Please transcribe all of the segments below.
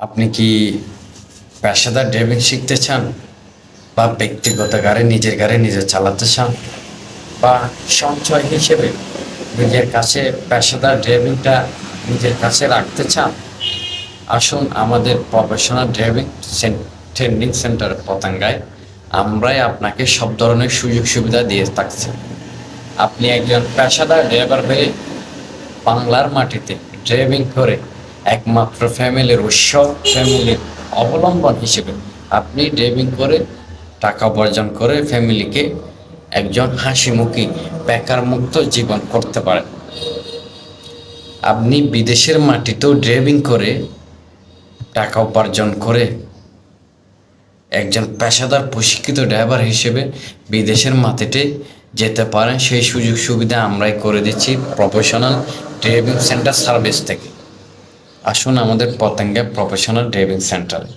আপনি কি পেশাদার ড্রাইভিং শিখতে চান? বা ব্যক্তিগত গাড়ি নিজের গাড়ি নিজে চালাতে চান? বা সঞ্চয় হিসেবে নিজের কাছে পেশাদার ড্রাইভিংটা নিজের কাছে রাখতে চান? আসুন আমাদের প্রফেশনাল ড্রাইভিং ট্রেনিং সেন্টার পতাঙ্গায় আমরাই আপনাকে সব ধরনের সুযোগ সুবিধা দিয়ে থাকছি। আপনি একজন পেশাদার ড্রাইভার হয়ে বাংলার মাটিতে ড্রাইভিং করে একমাত্র ফ্যামিলির উৎস ফ্যামিলির অবলম্বন হিসেবে আপনি ড্রাইভিং করে টাকা উপার্জন করে ফ্যামিলিকে একজন হাসিমুখী বেকার মুক্ত জীবন করতে পারেন। আপনি বিদেশের মাটিতেও ড্রাইভিং করে টাকা উপার্জন করে একজন পেশাদার প্রশিক্ষিত ড্রাইভার হিসেবে বিদেশের মাটিতে যেতে পারেন, সেই সুযোগ সুবিধা আমরাই করে দিচ্ছি প্রফেশনাল ড্রাইভিং সেন্টার সার্ভিস থেকে। আসুন আমাদের পতঙ্গা প্রফেশনাল ড্রাইভিং সেন্টারে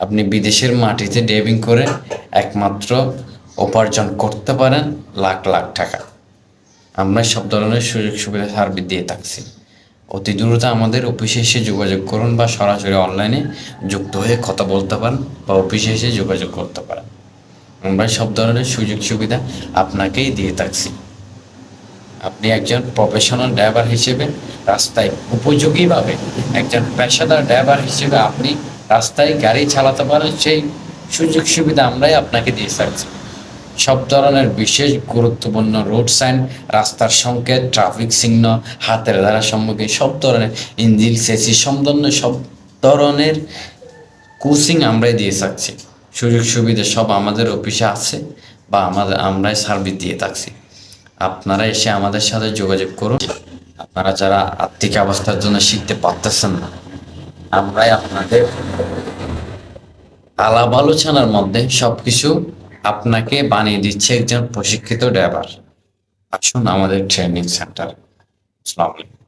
আপনি বিদেশের মাটিতে ড্রাইভিং করে একমাত্র উপার্জন করতে পারেন লাখ লাখ টাকা। আমরা সব ধরনের সুযোগ সুবিধা সার্ভিস দিয়ে থাকছি। অতি দ্রুত আমাদের অফিসে এসে যোগাযোগ করুন বা সরাসরি অনলাইনে যুক্ত হয়ে কথা বলতে পারেন বা অফিসে এসে যোগাযোগ করতে পারেন। আমরা সব ধরনের সুযোগ সুবিধা আপনাকেই দিয়ে থাকছি। আপনি একজন প্রফেশনাল ড্রাইভার হিসেবে রাস্তায় উপযোগীভাবে একজন পেশাদার ড্রাইভার হিসেবে আপনি রাস্তায় গাড়ি চালাতে পারেন, সেই সুযোগ সুবিধা আমরাই আপনাকে দিয়ে থাকছি। সব ধরনের বিশেষ গুরুত্বপূর্ণ রোড সাইন রাস্তার সংকেত ট্রাফিক চিহ্ন হাতের দ্বারা সম্মুখীন সব ধরনের ইঞ্জিল সেসি ধরনের সব ধরনের কোচিং আমরাই দিয়ে থাকছি। সুযোগ সুবিধা সব আমাদের অফিসে আছে বা আমাদের আমরাই সার্ভিস দিয়ে থাকছি। আপনারা এসে আমাদের সাথে যোগাযোগ করুন। আপনারা যারা আর্থিক অবস্থার জন্য শিখতে পারতেছেন না, আমরাই আপনাদের আলাপ আলোচনার মধ্যে সবকিছু আপনাকে বানিয়ে দিচ্ছে একজন প্রশিক্ষিত ড্রাইভার। আসুন আমাদের ট্রেনিং সেন্টার। আসসালামু আলাইকুম।